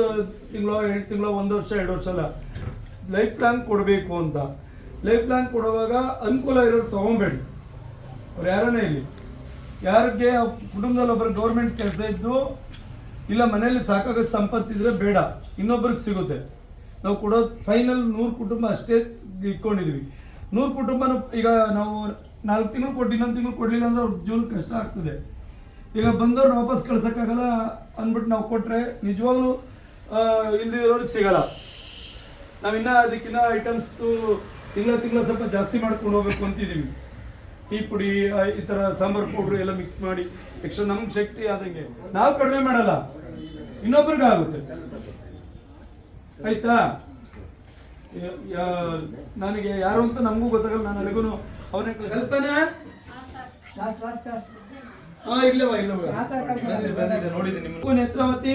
ಒಂದು ತಿಂಗಳು, ಎಂಟು ತಿಂಗಳು, ಒಂದು ವರ್ಷ, ಎರಡು ವರ್ಷ ಅಲ್ಲ. ಲೈಫ್ ಲಾಂಗ್ ಕೊಡಬೇಕು ಅಂತ. ಲೈಫ್ ಲಾಂಗ್ ಕೊಡುವಾಗ ಅನುಕೂಲ ಇರೋರು ತೊಗೊಬೇಡಿ. ಅವ್ರು ಯಾರನ್ನೇ ಇಲ್ಲಿ ಯಾರಿಗೆ ಕುಟುಂಬದಲ್ಲಿ ಒಬ್ಬರು ಗೌರ್ಮೆಂಟ್ ಕೆಲಸ ಇದ್ದು, ಇಲ್ಲ ಮನೆಯಲ್ಲಿ ಸಾಕಾಗೋ ಸಂಪತ್ತಿದ್ರೆ ಬೇಡ. ಇನ್ನೊಬ್ರಿಗೆ ಸಿಗುತ್ತೆ. ನಾವು ಕೊಡೋ ಫೈನಲ್ ನೂರು ಕುಟುಂಬ ಅಷ್ಟೇ ಇಟ್ಕೊಂಡಿದ್ವಿ. ನೂರು ಕುಟುಂಬ ಈಗ ನಾವು ನಾಲ್ಕು ತಿಂಗಳು ಕೊಟ್ಟು ಇನ್ನೊಂದು ತಿಂಗಳು ಕೊಡಲಿಲ್ಲ ಅಂದ್ರೆ ಅವ್ರ ಜೀವನ ಕಷ್ಟ ಆಗ್ತದೆ. ಈಗ ಬಂದವ್ರನ್ನ ವಾಪಸ್ ಕಳ್ಸೋಕ್ಕಾಗಲ್ಲ ಅಂದ್ಬಿಟ್ಟು ನಾವು ಕೊಟ್ಟರೆ ನಿಜವಾಗ್ಲೂ ಇಲ್ದಿರೋರಿಗೆ ಸಿಗಲ್ಲ. ನಾವಿನ್ನ ಅದಕ್ಕಿನ್ನ ಐಟಮ್ಸ್ದು ತಿಂಗಳ ತಿಂಗಳ ಸ್ವಲ್ಪ ಜಾಸ್ತಿ ಮಾಡ್ಕೊಂಡು ಹೋಗ್ಬೇಕು ಅಂತಿದ್ದೀವಿ ಟೀ ಪುಡಿ ಈ ಥರ ಸಾಂಬಾರು ಪೌಡ್ರು ಎಲ್ಲ ಮಿಕ್ಸ್ ಮಾಡಿ ಎಕ್ಸ್ಟ್ರಾ ನಮ್ಗೆ ಶಕ್ತಿ ಆದಂಗೆ. ನಾವು ಕಡಿಮೆ ಮಾಡಲ್ಲ. ಇನ್ನೊಬ್ರಿಗೆ ಆಗುತ್ತೆ. ಆಯ್ತಾ? ಯ- ನನಗೆ ಯಾರು ಅಂತ ನಮಗೂ ಗೊತ್ತಾಗಲ್ಲ ನಾನು ಅಲ್ಲಿಗೂ ಅವನೇ ಕಲ್ಪನಾ? ಹಾ ಇಲ್ಲವಾ ಇಲ್ಲವಾ ಬಂದಿದೆ ನೋಡಿದ್ದೀನಿ ನಿಮ್ಮ ನೇತ್ರಾವತಿ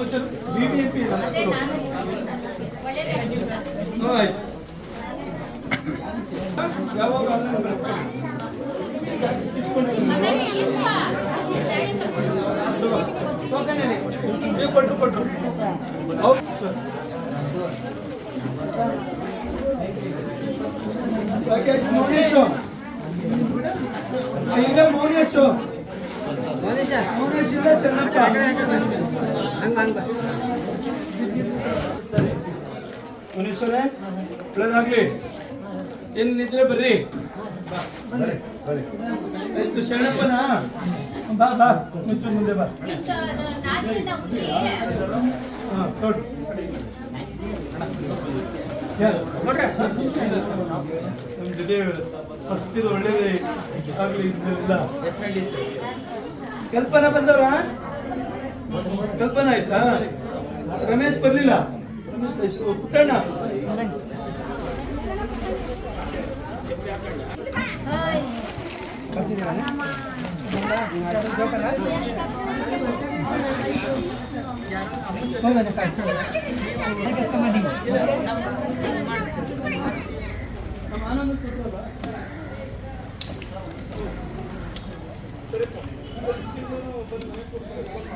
సంవత్సరం బీబీఎంపీ కొట్టు కొట్టు ఓకే మౌనేశ్వర్ ఇంకా మౌనేశ్వర్ మౌనేశ్వర్ మౌనేశ్వర్ చిన్నప్ప ಮೌನೇಶ್ವರೇ ಒಳ್ಳೇದಾಗ್ಲಿ. ಏನಿದ್ರೆ ಬರ್ರಿ? ಆಯ್ತು ಶರಣಪ್ಪನ. ಬಾ ಬಾ ಮುಂಚೆ ಮುಂದೆ ಬಾ. ಹಾ ನೋಡು ಯಾರು? ನೋಡ್ರೆ? ನಿಮ್ ಜೊತೆ ಫಸ್ಟ್ ಇದು ಒಳ್ಳೇದೇ ಆಗ್ಲಿ ಇಲ್ಲ ಕಲ್ಪನಾ ಬಂದವ್ರ? ಕಲ್ಪನಾ ಆಯ್ತಾ? ರಮೇಶ್ ಬರ್ಲಿಲ್ಲ. ರಮೇಶ್ ಪುಟ್ಟಣ್ಣ ಆನಂದ.